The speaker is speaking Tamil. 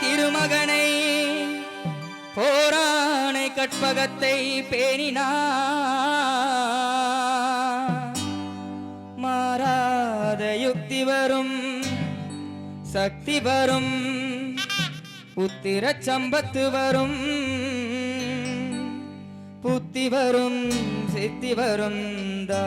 திருமகனை போராணை கற்பகத்தை பேணினா மாறாத யுக்தி வரும் சக்தி வரும் உத்திர சம்பத்து வரும் புத்தி வரும் சித்தி வரும் தா